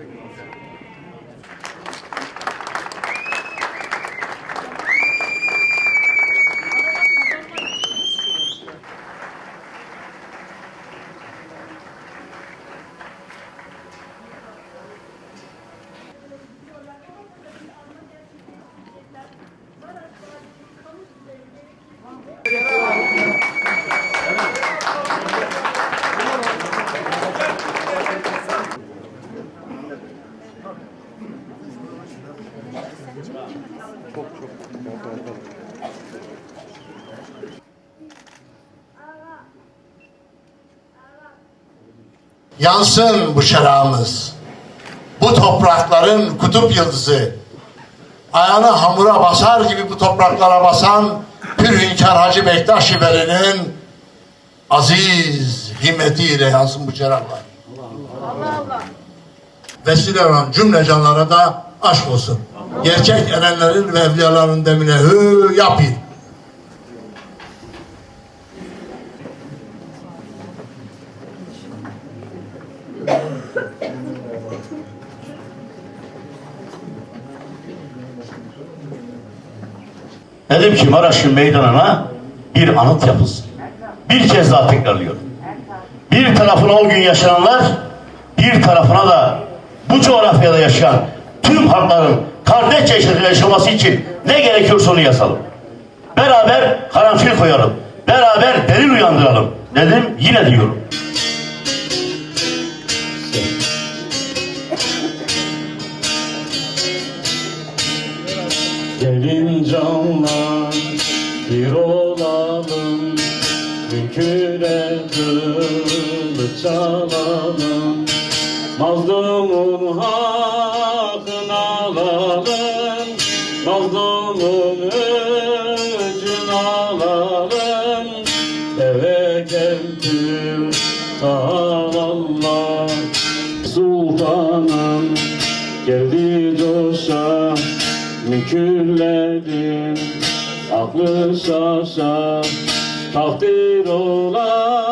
signals. Yeah. Yansın bu şarağımız. Bu toprakların kutup yıldızı. Ayağını hamura basar gibi bu topraklara basan Pürhünkar Hacı Bektaş Şiveri'nin aziz himmetiyle yansın bu şaraplar. Vesile olan cümle canlara da aşk olsun. Gerçek erenlerin ve evliyaların demine hü yapın. Dedim ki Maraş'ın meydanına bir anıt yapılsın. Bir kez daha tekrarlıyorum. Bir tarafına o gün yaşananlar, bir tarafına da bu coğrafyada yaşayan tüm halkların kardeşçe yaşaması için ne gerekiyorsa onu yazalım. Beraber karanfil koyalım. Beraber delil uyandıralım. Dedim yine diyorum. Gelin canlar bir olalım Mümküne kılıç çalalım Mazlumun alalım Mazlumun öcünü alalım Tevekkül Allah Sultanım geldi coşa Müküllerin aklı şaşa Takdir olan